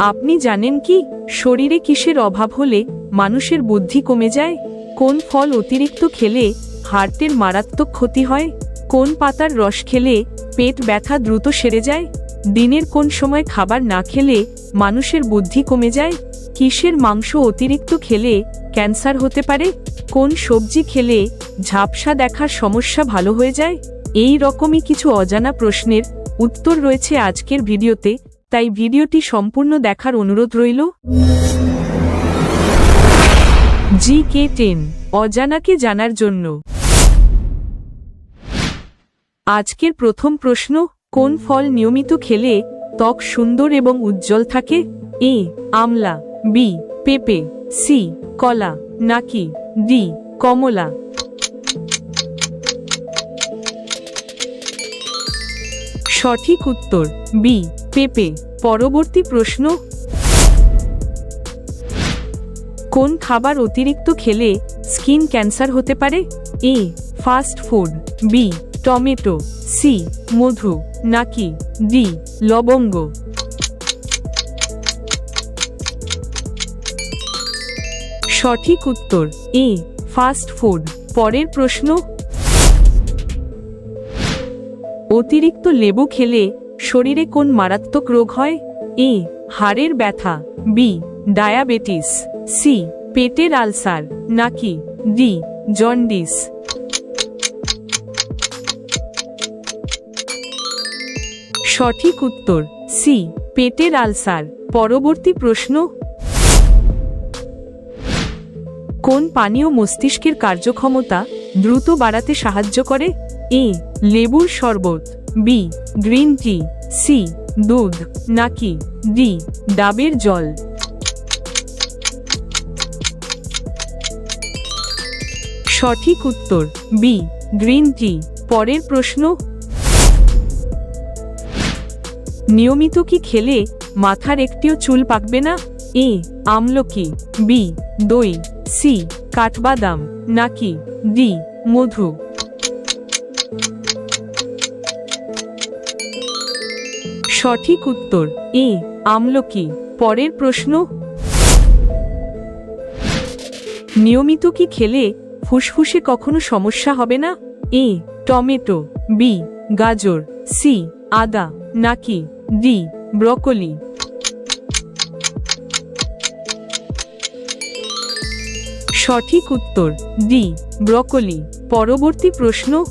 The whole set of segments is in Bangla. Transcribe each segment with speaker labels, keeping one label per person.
Speaker 1: আপনি জানেন কি, শরীরে কিসের অভাব হলে মানুষের বুদ্ধি কমে যায়? কোন ফল অতিরিক্ত খেলে হার্টের মারাত্মক ক্ষতি হয়? কোন পাতার রস খেলে পেট ব্যথা দ্রুত সেরে যায়? দিনের কোন সময় খাবার না খেলে মানুষের বুদ্ধি কমে যায়? কিসের মাংস অতিরিক্ত খেলে ক্যান্সার হতে পারে? কোন সবজি খেলে ঝাপসা দেখার সমস্যা ভালো হয়ে যায়? এই রকমই কিছু অজানা প্রশ্নের উত্তর রয়েছে আজকের ভিডিওতে। তাই ভিডিওটি সম্পূর্ণ দেখার অনুরোধ রইল। জি কে টেন, অজানাকে জানার জন্য। আজকের প্রথম প্রশ্ন, কোন ফল নিয়মিত খেলে ত্বক সুন্দর এবং উজ্জ্বল থাকে? এ, আমলা, বি, পেঁপে, সি, কলা, নাকি ডি, কমলা? সঠিক উত্তর, বি পেঁপে, পরবর্তী প্রশ্ন। কোন খাবার অতিরিক্ত খেলে স্কিন ক্যান্সার হতে পারে? A, fast food, B, tomato, C, মধু, নাকি ডি, লবঙ্গ। সঠিক উত্তর, এ, ফাস্ট ফুড। পরের প্রশ্ন। অতিরিক্ত লেবু খেলে শরীরে কোন মারাত্মক রোগ হয়? এ, হাড়ের ব্যথা, বি, ডায়াবেটিস, সি, পেটের আলসার, নাকি, ডি, জন্ডিস। সঠিক উত্তর, সি, পেটের আলসার। পরবর্তী প্রশ্ন। কোন পানীয় মস্তিষ্কের কার্যক্ষমতা দ্রুত বাড়াতে সাহায্য করে? এ, লেবুর শরবত। বি গ্রিন টি সি দুধ. নাকি? ডি ডাবের জল. সঠিক উত্তর বি গ্রিন টি পরের প্রশ্ন? নিয়মিত কি খেলে মাথার একটিও চুল পাকবে না? এ, আমলকি. বি দই. সি কাঠবাদাম. নাকি? ডি মধু। সঠিক উত্তর এ আমলকি, পরের প্রশ্ন। নিয়মিত কি খেলে ফুসফুসে কখনো সমস্যা হবে না? এ টমেটো, বি, গাজর, সি, আদা, নাকি, ডি, ব্রকলি। সঠিক উত্তর, ডি, ব্রকলি। পরবর্তী প্রশ্ন।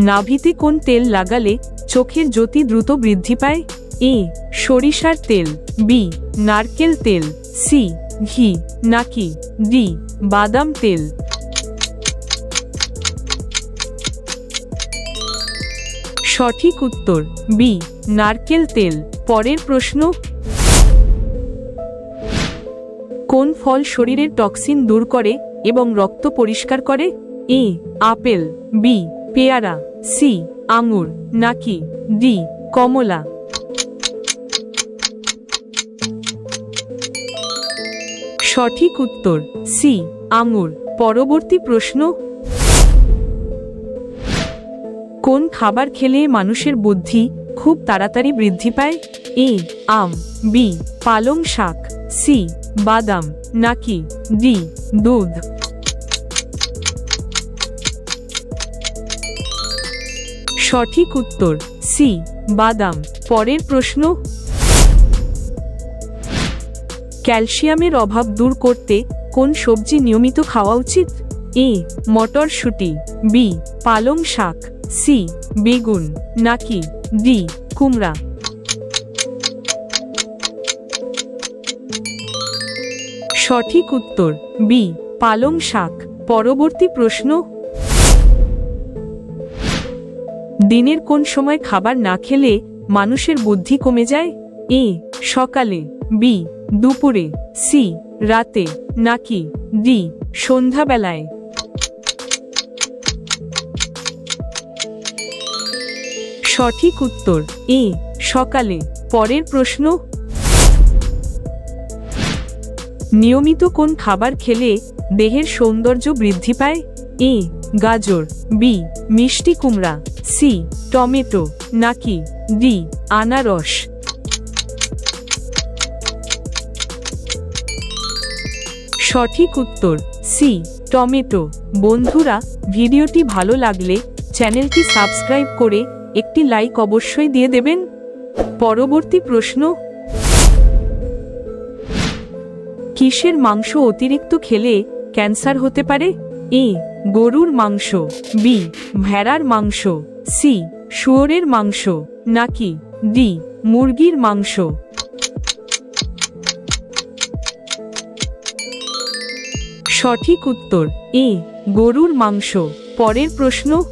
Speaker 1: নাভিতে কোন তেল লাগালে চোখের জ্যোতি দ্রুত বৃদ্ধি পায়? এ, সরিষার তেল, বি, নারকেল তেল, সি, ঘি, নাকি, ডি, বাদাম তেল। সঠিক উত্তর, বি, নারকেল তেল। পরের প্রশ্ন, কোন ফল শরীরের টক্সিন দূর করে এবং রক্ত পরিষ্কার করে? এ, আপেল, বি পেয়ারা, সি, আঙুর, নাকি, ডি, কমলা। সঠিক উত্তর, সি, আঙুর। পরবর্তী প্রশ্ন। কোন খাবার খেলে মানুষের বুদ্ধি খুব তাড়াতাড়ি বৃদ্ধি পায়? এ, আম, বি, পালং শাক, সি, বাদাম, নাকি, ডি, দুধ। সঠিক উত্তর, সি, বাদাম। পরের প্রশ্ন। ক্যালসিয়ামের অভাব দূর করতে কোন সবজি নিয়মিত খাওয়া উচিত? এ, মটরশুঁটি, বি, পালং শাক, সি, বেগুন, নাকি ডি, কুমড়া। সঠিক উত্তর, বি, পালং শাক। পরবর্তী প্রশ্ন। দিনের কোন সময় খাবার না খেলে মানুষের বুদ্ধি কমে যায়? এ, সকালে, বি, দুপুরে, সি, রাতে, নাকি, ডি, সন্ধ্যাবেলায়? সঠিক উত্তর, এ, সকালে। পরের প্রশ্ন? নিয়মিত কোন খাবার খেলে দেহের সৌন্দর্য বৃদ্ধি পায়? এ, গাজর, বি, মিষ্টি কুমড়া। সি, টমেটো, নাকি ডি, আনারস। সঠিক উত্তর, সি, টমেটো। বন্ধুরা, ভিডিওটি ভালো লাগলে চ্যানেলটি সাবস্ক্রাইব করে একটি লাইক অবশ্যই দিয়ে দেবেন। পরবর্তী প্রশ্ন, কিসের মাংস অতিরিক্ত খেলে ক্যান্সার হতে পারে? এ, গরুর মাংস, বি, ভেড়ার মাংস। সি, শুয়োরের মাংস, নাকি ডি, মুরগির মাংস? সঠিক উত্তর, এ, গরুর মাংস। পরের প্রশ্ন।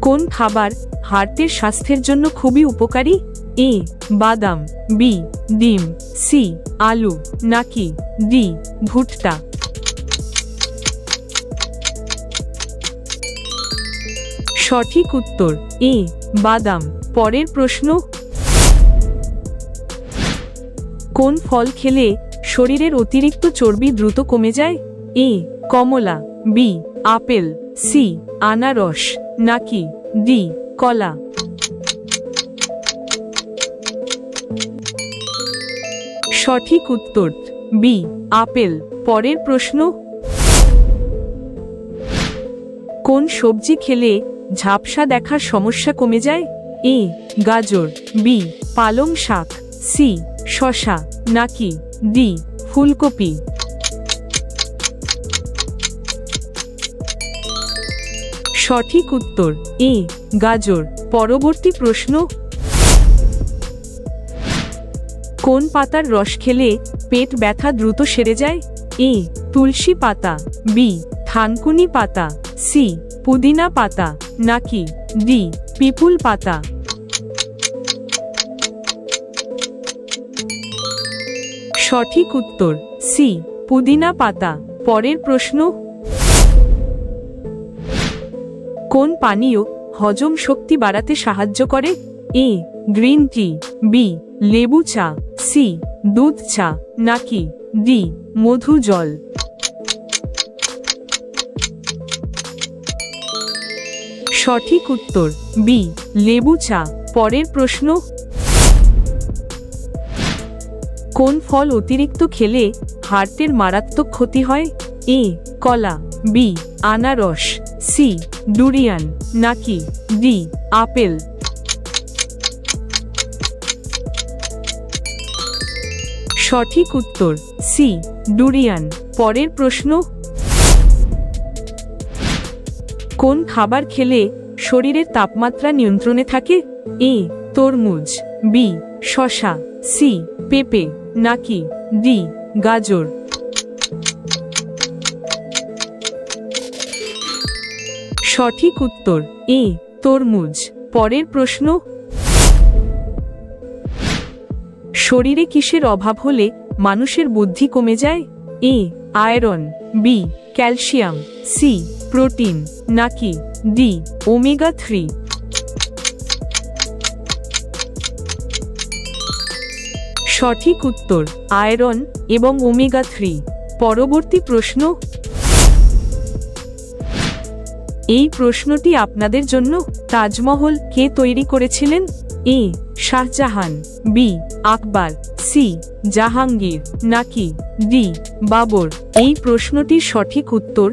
Speaker 1: কোন খাবার হার্টের স্বাস্থ্যের জন্য খুবই উপকারী? এ, বাদাম, বি, ডিম, সি, আলু, নাকি ডি, ভুট্টা? সঠিক উত্তর এ বাদাম। পরের প্রশ্ন। কোন ফল খেলে শরীরের অতিরিক্ত চর্বি দ্রুত কমে যায়? A Kamala. B, apple. C, আনারস। নাকি ডি, কলা। সঠিক উত্তর, বি, আপেল। পরের প্রশ্ন। কোন সবজি খেলে ঝাপসা দেখার সমস্যা কমে যায়? এ, গাজর, বি, পালং শাক, সি শশা নাকি, ডি, ফুলকপি। সঠিক উত্তর, এ, গাজর। পরবর্তী প্রশ্ন। কোন পাতার রস খেলে পেট ব্যথা দ্রুত সেরে যায়? এ, তুলসী পাতা, বি, থানকুনি পাতা। সি, পুদিনা পাতা, নাকি ডি, পিপুল পাতা? সঠিক উত্তর, সি, পুদিনা পাতা। পরের প্রশ্ন? কোন পানীয় হজম শক্তি বাড়াতে সাহায্য করে? এ, গ্রিন টি, বি, লেবু চা, সি, দুধ চা, নাকি ডি, মধু জল? সঠিক উত্তর, বি, লেবু চা, পরের প্রশ্ন। কোন ফল অতিরিক্ত খেলে হার্টের মারাত্মক ক্ষতি হয়? এ, কলা, বি, আনারস, সি, ডুরিয়ান, নাকি ডি, আপেল। সঠিক উত্তর, সি, ডুরিয়ান, পরের প্রশ্ন। কোন খাবার খেলে শরীরের তাপমাত্রা নিয়ন্ত্রণে থাকে? এ, তরমুজ, বি শশা সি, পেঁপে, নাকি ডি, গাজর। সঠিক উত্তর, এ, তরমুজ। পরের প্রশ্ন। শরীরে কিসের অভাব হলে মানুষের বুদ্ধি কমে যায়? A, iron. B, calcium. C protein, নাকি ডি ওমেগা থ্রি? সঠিক উত্তর, আয়রন এবং ওমেগা থ্রি। পরবর্তী প্রশ্ন। এই প্রশ্নটি আপনাদের জন্য তাজমহল কে তৈরি করেছিলেন? A, Shah Jahan, B, Akbar, C, Jahangir, নাকি ডি, বাবর? এই প্রশ্নটির সঠিক উত্তর